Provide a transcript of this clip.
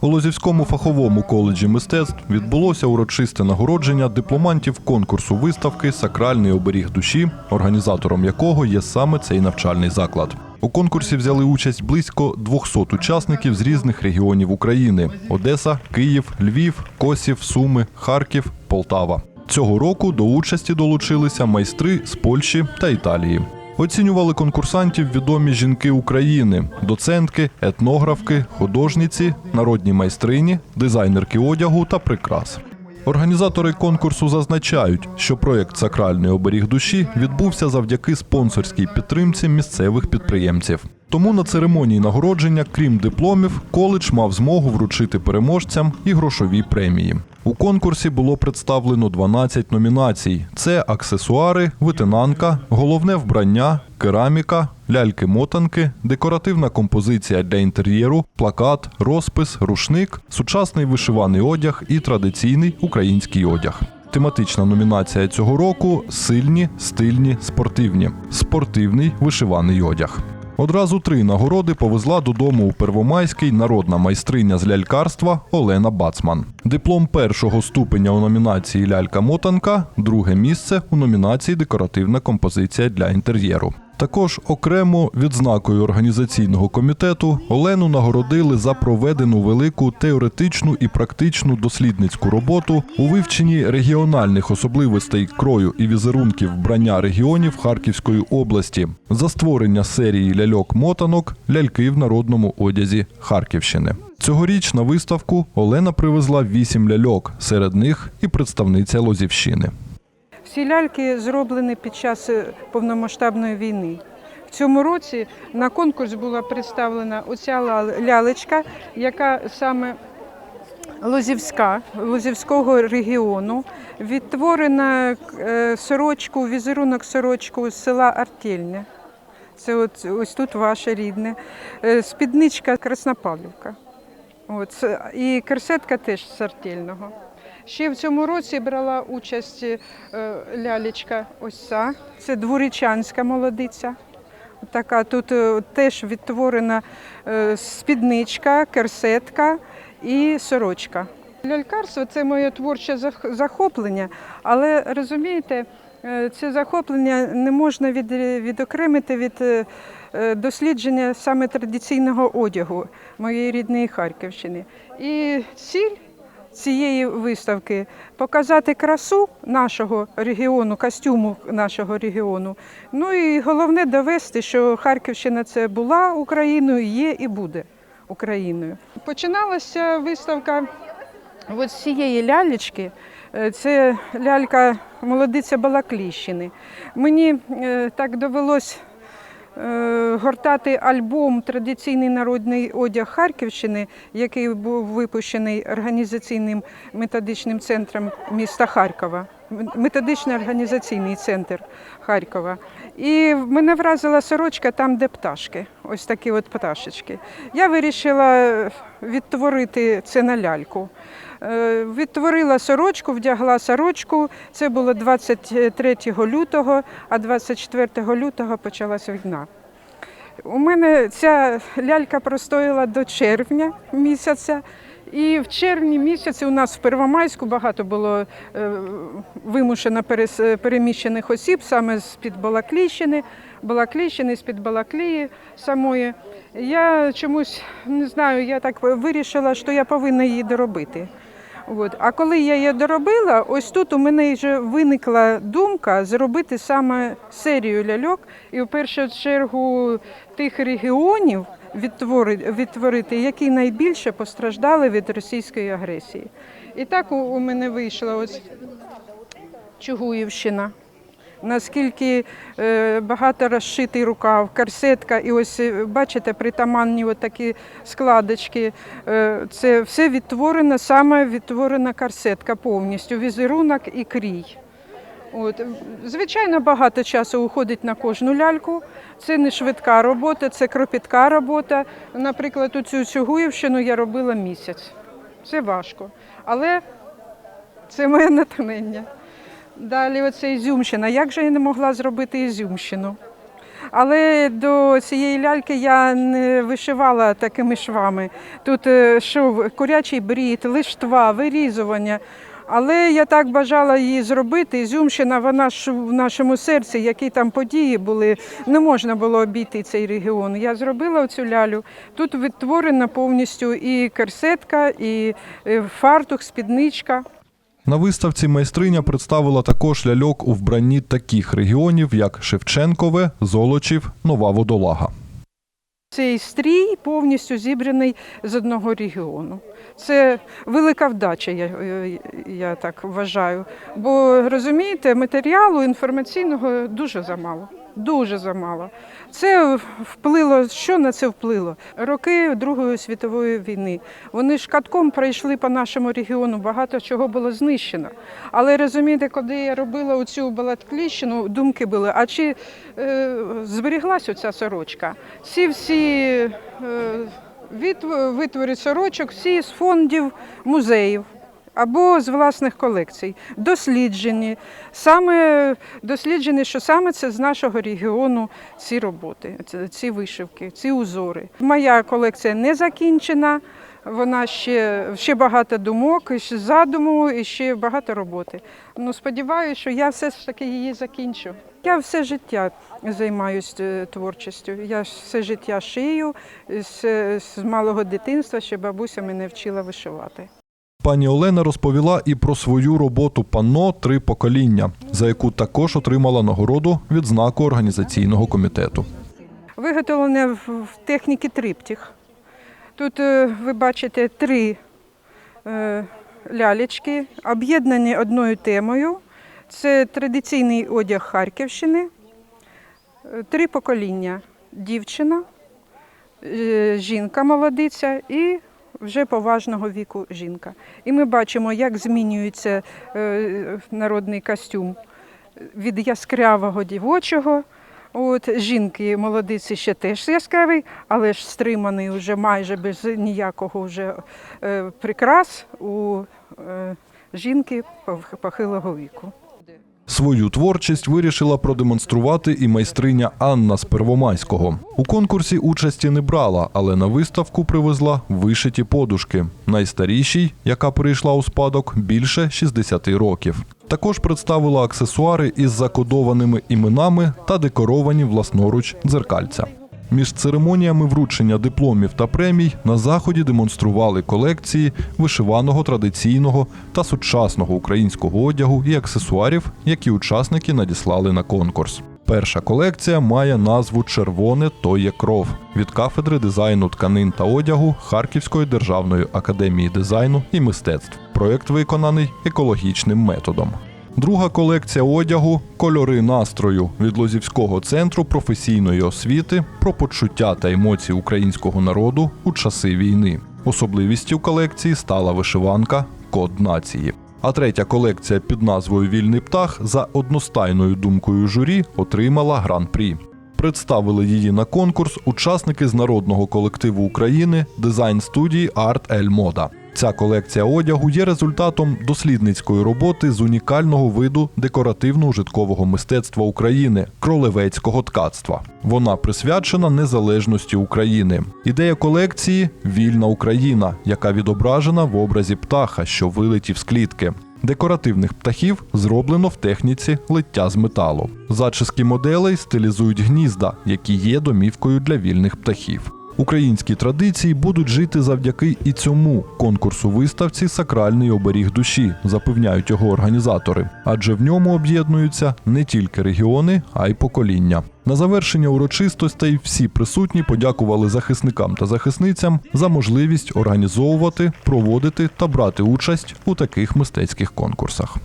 У Лозівському фаховому коледжі мистецтв відбулося урочисте нагородження дипломантів конкурсу виставки Сакральний оберіг душі, організатором якого є саме цей навчальний заклад. У конкурсі взяли участь близько 200 учасників з різних регіонів України: Одеса, Київ, Львів, Косів, Суми, Харків, Полтава. Цього року до участі долучилися майстри з Польщі та Італії. Оцінювали конкурсантів відомі жінки України, доцентки, етнографки, художниці, народні майстрині, дизайнерки одягу та прикрас. Організатори конкурсу зазначають, що проєкт Сакральний оберіг душі відбувся завдяки спонсорській підтримці місцевих підприємців. Тому на церемонії нагородження, крім дипломів, коледж мав змогу вручити переможцям і грошові премії. У конкурсі було представлено 12 номінацій: це аксесуари, витинанка, головне вбрання, кераміка, ляльки-мотанки, декоративна композиція для інтер'єру, плакат, розпис, рушник, сучасний вишиваний одяг і традиційний український одяг. Тематична номінація цього року сильні, стильні, спортивні, спортивний вишиваний одяг. Одразу три нагороди повезла додому у Первомайський народна майстриня з лялькарства Олена Бацман. Диплом першого ступеня у номінації Лялька-мотанка, друге місце у номінації Декоративна композиція для інтер'єру. Також окремо відзнакою організаційного комітету Олену нагородили за проведену велику теоретичну і практичну дослідницьку роботу у вивченні регіональних особливостей крою і візерунків вбрання регіонів Харківської області за створення серії ляльок-мотанок ляльки в народному одязі Харківщини. Цьогоріч на виставку Олена привезла вісім ляльок, серед них і представниця Лозівщини. Всі ляльки зроблені під час е, повномасштабної війни. В цьому році на конкурс була представлена оця лялечка, яка саме Лозівська, Лозівського регіону, відтворена е, сорочку, візерунок сорочку з села Артельне. Це от, ось тут ваше рідне. Е, Спідничка Краснопавлівка. От, і керсетка теж з Артельного. Ще в цьому році брала участь е, лялечка ось ця. Це дворічанська молодиця. Така тут е, теж відтворена е, спідничка, керсетка і сорочка. Лялькарство це моє творче захоплення, але розумієте, це захоплення не можна від, відокремити від дослідження саме традиційного одягу моєї рідної Харківщини. І ціль цієї виставки показати красу нашого регіону, костюму нашого регіону. Ну і головне довести, що Харківщина це була Україною, є і буде Україною. Починалася виставка з цієї лялечки. Е, Це лялька молодиця Балакліщини. Мені е, так довелось гортати альбом Традиційний народний одяг Харківщини, який був випущений організаційним методичним центром міста Харкова. Методичний організаційний центр Харкова. І мене вразила сорочка там, де пташки, ось такі от пташечки. Я вирішила відтворити це на ляльку. Е, Відтворила сорочку, вдягла сорочку. Це було 23 лютого, а 24 лютого почалася війна. У мене ця лялька простояла до червня місяця. І в червні місяці у нас в Первомайську багато було е, вимушено перес- переміщених осіб саме з-під Балакліщини, Балакліщини, з-під Балаклії самої. Я чомусь не знаю, я так вирішила, що я повинна її доробити. От. А коли я її доробила, ось тут у мене вже виникла думка зробити саме серію ляльок і в першу чергу тих регіонів відтворити, відтворити, які найбільше постраждали від російської агресії. І так у, мене вийшла ось Чугуївщина. Наскільки е, багато розшитий рукав, корсетка, і ось е, бачите, притаманні такі складочки. Е, це все відтворено, саме відтворена корсетка повністю, візерунок і крій. От. Звичайно, багато часу уходить на кожну ляльку. Це не швидка робота, це кропітка робота. Наприклад, у цю Чугуївщину я робила місяць. Це важко. Але це моє натхнення. Далі оце Ізюмщина. Як же я не могла зробити Ізюмщину? Але до цієї ляльки я не вишивала такими швами. Тут е, шов курячий брід, лиштва, вирізування. Але я так бажала її зробити. Ізюмщина, вона ж в нашому серці, які там події були, не можна було обійти цей регіон. Я зробила цю лялю. Тут відтворена повністю і керсетка, і е, фартух, спідничка. На виставці майстриня представила також ляльок у вбранні таких регіонів, як Шевченкове, Золочів, Нова Водолага. Цей стрій повністю зібраний з одного регіону. Це велика вдача, я, е, я так вважаю. Бо розумієте, матеріалу інформаційного дуже замало. Дуже замало. Це вплило, що на це вплило? Роки Другої світової війни. Вони ж катком пройшли по нашому регіону, багато чого було знищено. Але розумієте, коли я робила оцю балаткліщину, думки були, а чи е, зберіглась оця сорочка? Ці всі е, витвори сорочок, всі з фондів музеїв. Або з власних колекцій, досліджені, саме досліджені, що саме це з нашого регіону ці роботи, ці- вишивки, ці узори. Моя колекція не закінчена, вона ще, ще багато думок, і ще задуму, і ще багато роботи. Ну, сподіваюся, що я все ж таки її закінчу. Я все життя займаюся творчістю. Я все життя шию з, з малого дитинства, ще бабуся мене вчила вишивати. Пані Олена розповіла і про свою роботу панно три покоління, за яку також отримала нагороду від знаку організаційного комітету. Виготовлене в техніці триптіх. Тут е, ви бачите три е, лялечки, об'єднані одною темою. Це традиційний одяг Харківщини, Е, три покоління: дівчина, жінка молодиця і вже поважного віку жінка. І ми бачимо, як змінюється е, народний костюм від яскравого дівочого. От жінки молодиці ще теж яскравий, але ж стриманий вже майже без ніякого вже е, прикрас у е, жінки пох- похилого віку. Свою творчість вирішила продемонструвати і майстриня Анна з Первомайського. У конкурсі участі не брала, але на виставку привезла вишиті подушки. Найстарішій, яка перейшла у спадок, більше 60 років. Також представила аксесуари із закодованими іменами та декоровані власноруч дзеркальця. Між церемоніями вручення дипломів та премій на заході демонстрували колекції вишиваного традиційного та сучасного українського одягу і аксесуарів, які учасники надіслали на конкурс. Перша колекція має назву Червоне то є кров від кафедри дизайну тканин та одягу Харківської державної академії дизайну і мистецтв. Проєкт виконаний екологічним методом. Друга колекція одягу Кольори настрою від Лозівського центру професійної освіти про почуття та емоції українського народу у часи війни. Особливістю колекції стала вишиванка Код нації. А третя колекція під назвою Вільний птах за одностайною думкою журі отримала гран-прі. Представили її на конкурс учасники з народного колективу України дизайн студії Арт Ель Мода. Ця колекція одягу є результатом дослідницької роботи з унікального виду декоративно-ужиткового мистецтва України кролевецького ткацтва. Вона присвячена незалежності України. Ідея колекції вільна Україна, яка відображена в образі птаха, що вилетів з клітки. Декоративних птахів зроблено в техніці лиття з металу. Зачіски моделей стилізують гнізда, які є домівкою для вільних птахів. Українські традиції будуть жити завдяки і цьому конкурсу виставці Сакральний оберіг душі, запевняють його організатори, адже в ньому об'єднуються не тільки регіони, а й покоління. На завершення урочистостей всі присутні подякували захисникам та захисницям за можливість організовувати, проводити та брати участь у таких мистецьких конкурсах.